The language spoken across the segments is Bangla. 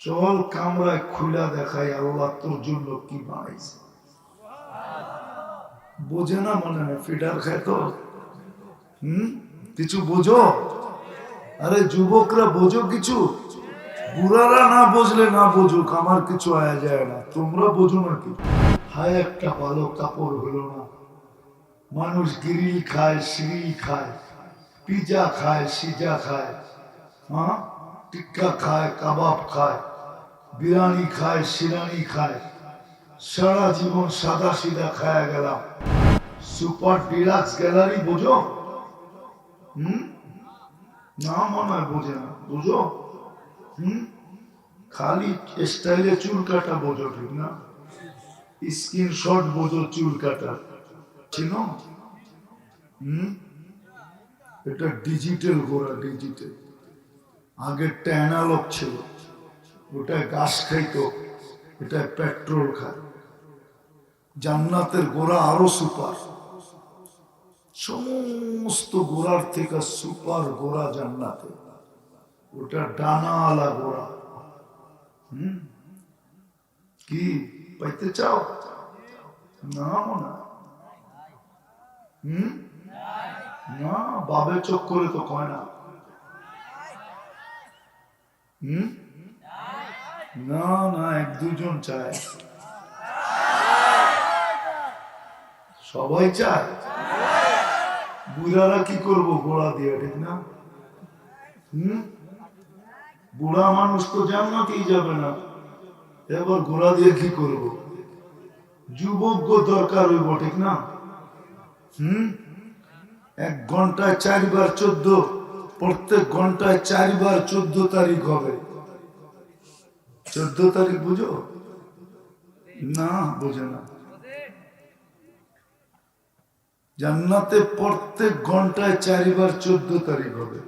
চল কামরায় খুলা দেখাই আল্লাহ তোর জন্য কি বানাইছে? বোঝে না মনে হয়? ফিডার খায় তো। হম? কিছু বোঝো? আরে যুবকরা বোঝো কিছু? বুড়ারা না বুঝলে না বুঝুক, আমার কিছু আয়া যায় না। তোমরা বোঝো নাকি? হায়, একটা ভালো কাপড় হলো না। মানুষ গিরিল খায় সিরিল খায়, পিজা খায়, সিজা খায়। হ্যাঁ? টিক্কা খায়, কাবাব খায়, বিরিয়ানি খায় সিরানি খায়, সারা জীবন সাদা সিধা খায়া গেলাম। সুপার ডিলাক্স গ্যালারি, বোঝো? হুম? না মনে হয় বোঝে না, বুঝো? হুম? খালি স্টাইলে চুল কাটা বোঝো, ঠিক না? স্ক্রিন শট বোঝো, চুল কাটা চিনো হুম? এটা ডিজিটাল গোড়া ডিজিটাল। আগেরটা অ্যানালগ ছিল। ওটায় গাছ খাইতো, এটা পেট্রোল খায়। জান্নাতের গোড়া আরও সুপার। সমস্ত গোড়ার থেকে সুপার গোড়া জান্নাতে। ওটা ডানাওয়ালা গোড়া। হুম? কি? পাইতে চাও? না হয়। হুম? না বাবে চোখ করে তো কয় না। হুম? না না, এক দুজন চায়। সবাই চায়? বুড়ারা কি করব গোড়া দিয়ে, ঠিক না? হুম? বুড়া মানুষ তো জান্নাতেই যাবে না। এবার গোড়া দিয়ে কি করব? যুবক দরকার হইব, ঠিক না? হম? এক ঘন্টায় চারবার চোদ্দ প্রত্যেক ঘন্টায় চারবার চোদ্দ তারিখ হবে। চোদ্দ তারিখ বুঝো? না, বুঝে না। জান্নাতে প্রত্যেক ঘন্টায় চারিবার চোদ্দ তারিখ হবে।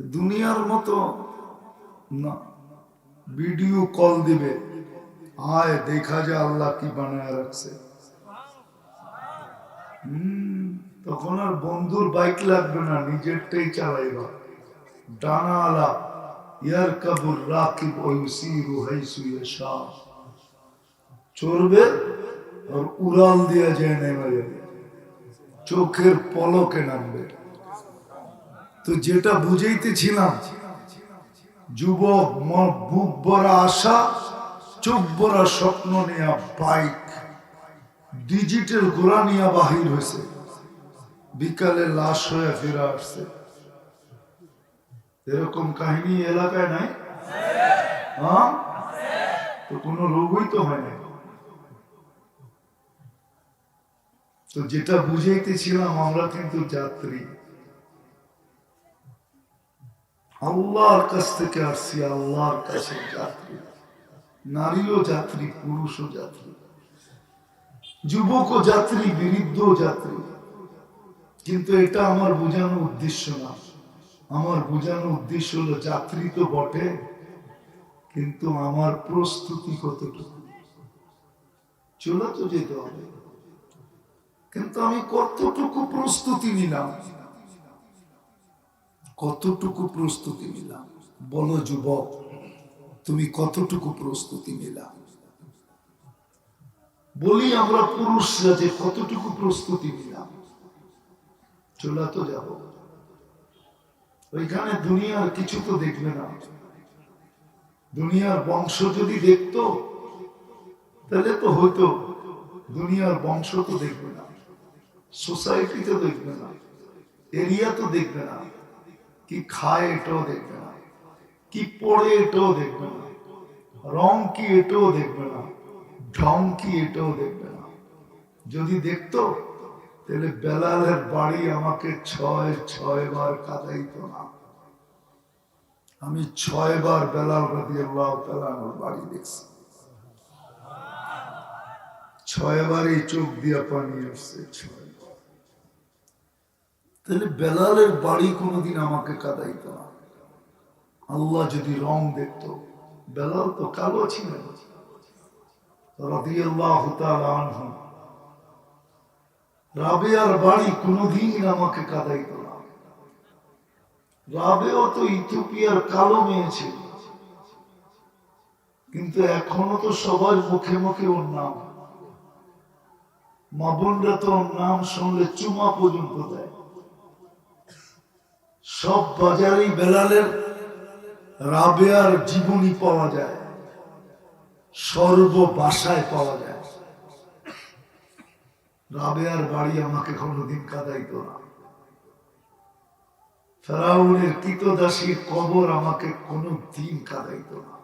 দুনিয়ার মতো না। ভিডিও কল দিবে। আয়, দেখা যায় আল্লাহ কি বানায় রাখছে। হম? তখন আর বন্ধুর বাইক লাগবে না, নিজেরটাই চালাইবা। ডানা ইয়ার কাবুর রাকিব ওয়ুসিরু হাইসু ইয়াশা। চড়বে আর উড়াল দিয়া যায় নেমে যাবে চোখের পলকে নামবে। তো যেটা বুঝাইতেছিলাম, যুবক বুক ভরা আশা, চোখ ভরা স্বপ্ন নেয়া বাইক ডিজিটাল গোড়া নিয়া বাহির হয়েছে বিকালে লাশ হয়ে ফিরে আসছে। এরকম কাহিনী এলাকায় নাই? হ্যাঁ? তো কোনো রোগই তো হয় নাই তো যেটা বুঝাইতেছিলাম, আমরা কিন্তু যাত্রী। আল্লাহর কাছ থেকে আসছি, আল্লাহর কাছে যাত্রী। নারীও যাত্রী, পুরুষও যাত্রী। যুবক যাত্রী বৃদ্ধ যাত্রী। কিন্তু এটা আমার বোঝানোর উদ্দেশ্য না। আমার বোঝানোর উদ্দেশ্য হলো যাত্রী তো বটে, কিন্তু আমার প্রস্তুতি কতটুকু? চলে তো যেতে হবে। কিন্তু আমি কতটুকু প্রস্তুতি নিলাম? কতটুকু প্রস্তুতি নিলাম? বলো যুবক, তুমি কতটুকু প্রস্তুতি নিলাম? বলি আমরা পুরুষরা যে কতটুকু প্রস্তুতি নিলাম? চলে তো যাব। ওইখানে দুনিয়ার কিছু তো দেখবে না। দুনিয়ার বংশ যদি দেখতো, তাহলে তো হতো। দুনিয়ার বংশ তো দেখবে না। সোসাইটি তো দেখবে না। এরিয়া তো দেখবে না। কি খায় এটাও দেখবে না। কি পড়ে এটাও দেখবে না। রং কি এটাও দেখবে না। ঢং কি এটাও দেখবে না। যদি দেখতো তাহলে বেলালের বাড়ি আমাকে ছয় ছয় বার কাঁদাইতো না। আমি ছয় বার বেলাল রাজি আল্লাহ বাড়ি দেখছি। ছয় বারই চোখ দিয়া পানি আসছে তাহলে বেলালের বাড়ি কোনোদিন আমাকে কাঁদাইতো না। আল্লাহ যদি রং দেখতো, বেলাল তো কালো ছিলেন তাআলা আনহু রাবেয়ার বাড়ি কোনোদিন আমাকে কাঁদাইতো না। রাবেও তো ইথিওপিয়ার কালো মেয়ে ছিল। কিন্তু এখনও তো সবার মুখে মুখে ওর নাম। মা বোনরা তো নাম শুনলে চুমা পর্যন্ত দেয়। সব বাজারেই বেলালের রাবেয়ার জীবনী পাওয়া যায়। সর্ব বাসায় পাওয়া যায়। রাবেয়ার বাড়ি আমাকে কোনোদিন কাদাইতো না। ফেরাউনের কৃতদাসীর কবর আমাকে কোনো দিন কাদাইতো না।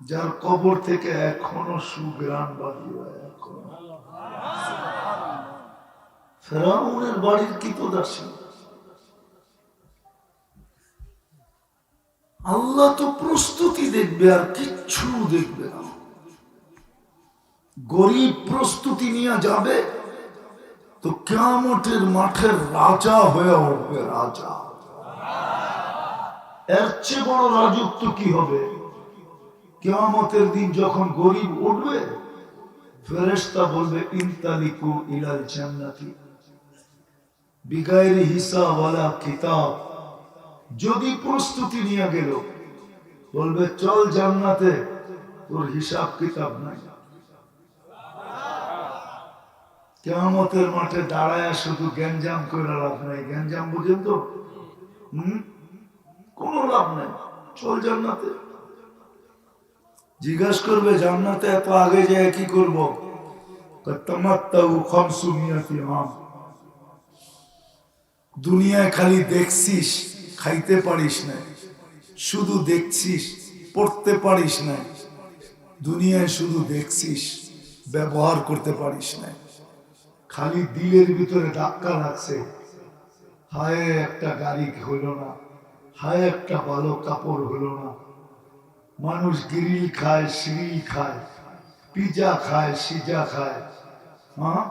যার কবর থেকে এখনও সুগ্রাণ বাড়ি এখনও। ফেরাউনের বাড়ির কৃতদাসী আল্লাহ তো প্রস্তুতি দেখবে আর কিচ্ছু দেখবে না। গরিব প্রস্তুতি নিয়ে যাবে, তো কেমটের মাঠের রাজা হয়ে উঠবে রাজা। এর চেয়ে বড় রাজত্ব কি হবে? কেয়ামতের দিন যখন গরিব উঠবে ফেরেস্তা বলবে, ইনতালিকু ইলাল জান্নাতি, বিগাইরি হিসাব ওয়ালা কিতাব। যদি প্রস্তুতি নিয়ে গেল, বলবে, চল জান্নাতে, তোর হিসাব কিতাব নাই। কেমতের মাঠে দাঁড়ায় শুধু গ্যাঞ্জাম করে লাভ নাই। গ্যাঞ্জাম বুঝেন তো? হম? কোনো লাভ নাই। চল জান্নাতে। জিজ্ঞাসা করবে, জান্নাতে এত আগে যায় কি করব? দুনিয়ায় খালি দেখছিস, খাইতে পারিস না শুধু দেখছিস, পড়তে পারিস না দুনিয়ায় শুধু দেখছিস, ব্যবহার করতে পারিস না খালি দিলের ভিতরে ধাক্কা লাগছে। হায়, একটা গাড়ি হইল না। হায়, একটা ভালো কাপড় হলো না। মানুষ গ্রিল খায়, সিরিল খায়, পিজা খায়, সিজা খায় হ্যাঁ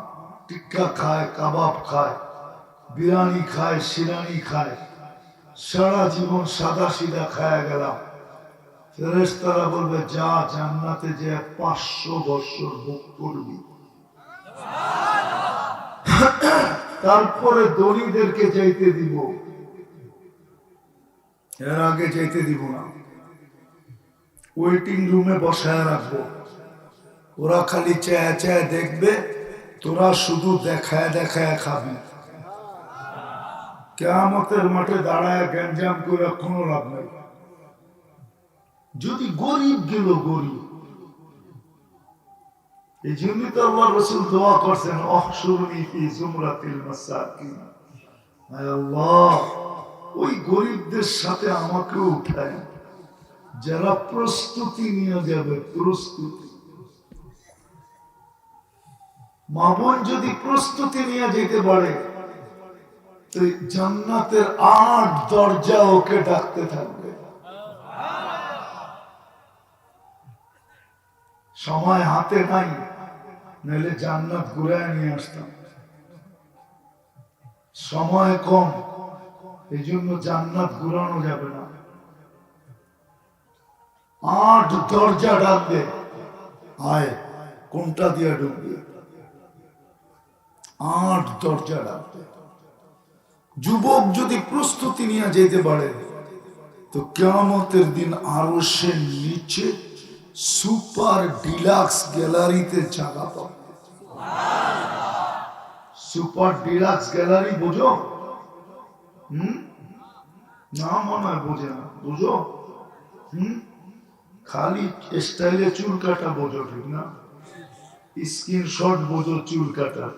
টিক্কা খায়, কাবাব খায়, বিরিয়ানি খায় সিরানি খায়। সারা জীবন সাদা সিধা খায়া গেলাম। ফেরেস্তারা বলবে, যা জান্নাতে যে পাঁচশো বছর ভোগ করবি। তারপরে দরিদেরকে যাইতে দিব। এর আগে যাইতে দিব না। ওয়েটিং রুমে বসায় রাখব। ওরা খালি চেয়ে চেয়ে দেখবে, তোরা শুধু দেখায় দেখায় খাবি। কেয়ামতের মাঠে দাঁড়ায় গ্যাঞ্জাম করে কোনো লাভ নাই। যদি গরিব গেল গরিব এই জন্যই তো আল্লাহ রসুল দোয়া করছেন ওই গরিবদের সাথে আমাকে উঠায় যারা প্রস্তুতি নিয়ে যাবে, প্রস্তুতি। মা বোন যদি প্রস্তুতি নিয়ে যেতে পারে জান্নাতের আট দরজা ওকে ডাকতে থাকবে। সময় হাতে নাই। নাহলে জান্নাত ঘুরায় নিয়ে আসতাম। সময় কম এই জন্য জান্নাত ঘুরানো যাবে না। আট দরজা ডাকবে, আয়, কোনটা দিয়ে ঢুকবে? আট দরজা ডাকবে। যুবক যদি প্রস্তুতি নিয়ে যেতে পারে, তো কেমতের দিন আরও সে নিচে সুপার ডিলাক্স গ্যালারিতে জায়গা পাবে। সুপার ডিলাক্স গ্যালারি, বোঝো? হুম? না মনে হয় বোঝে না, বুঝো? হুম? খালি স্টাইলে চুল কাটা বোঝো, ঠিক না? স্ক্রিনশট বোঝো, চুল কাটা।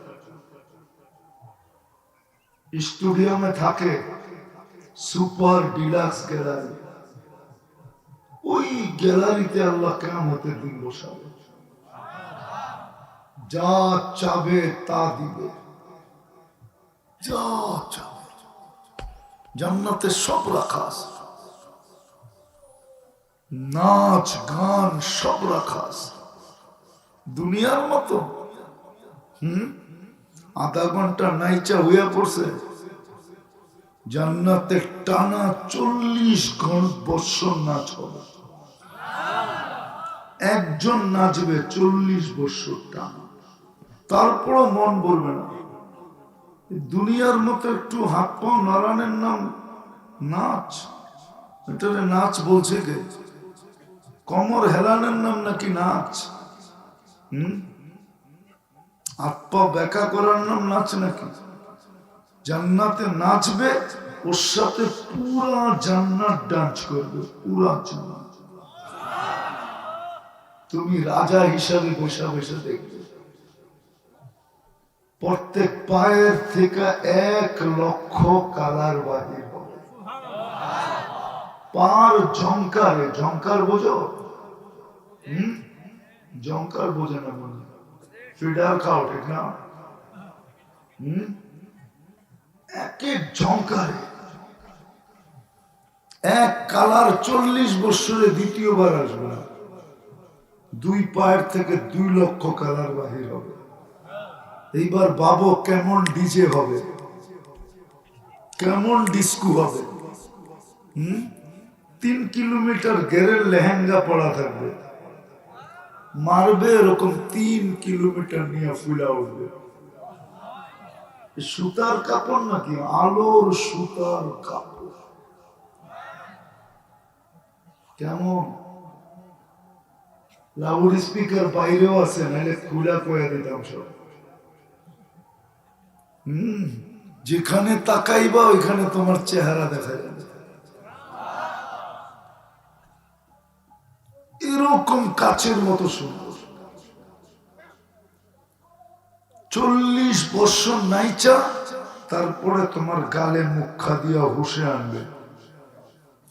স্টুডিয়ামে থাকে সুপার ডিলাক্স গ্যালারি। ওই গ্যালারিতে আল্লাহ কেমতের দিন বসাবে। যা চাবে তা দিবে। যা জান্নাতে সব রাখা আছে। নাচ, গান সব রাখা আছে। দুনিয়ার মতো। হুম? আধা ঘণ্টা নাইচা হইয়া পড়ছে। জান্নাতে টানা চল্লিশ বছর নাচ হবে। একজন নাচবে চল্লিশ বৎসর টানা। তারপরও মন বলবে না। দুনিয়ার মতো একটু হাত পাও নারায়ণের নাম নাচ। এটারে নাচ বলছে কে? কমর হেলানের নাম নাকি নাচ? হুম? বেকা করার নাম নাচ নাকি? জান্নাতে নাচবে, ওর সাথে পুরা জান্নাত ডান্স করবে, পুরা জান্নাত। তুমি রাজা হিসাবে বসে বসে দেখবে। প্রত্যেক পায়ের থেকে এক লক্ষ কালার বাহির হবে। পার ঝঙ্কারে ঝঙ্কার বোঝো? হম? ঝঙ্কার বোঝে না মনে ফিডার খাও, ঠিক না? হম? এক কালার চল্লিশ বছরে দ্বিতীয়বার আসবে না। দুই পায়ের থেকে দুই লক্ষ কালার বাহির হবে। এইবার বাবু কেমন ডিজে হবে। কেমন ডিস্কু হবে। হুম? তিন কিলোমিটার গেরের লেহেঙ্গা পড়া থাকবে। মারবে এরকম তিন কিলোমিটার নিয়ে ফুলা উঠবে। সুতার কাপড় নাকি? আলোর সুতার কাপড়। কেমন? লাউড স্পিকার বাইরেও আছে, নাহলে খুলা কয়ে দিতাম সব। যেখানে তাকাইবা, ওইখানে তোমার চেহারা দেখা যাবে। এরকম কাচের মতো সুন্দর। চল্লিশ বছর নাইচা, তারপরে তোমার গালে মুখা দিয়া হুসে আনবে।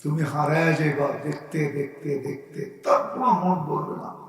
তুমি হারায় যাইবা, দেখতে দেখতে দেখতে, তারপর মন বলবে না।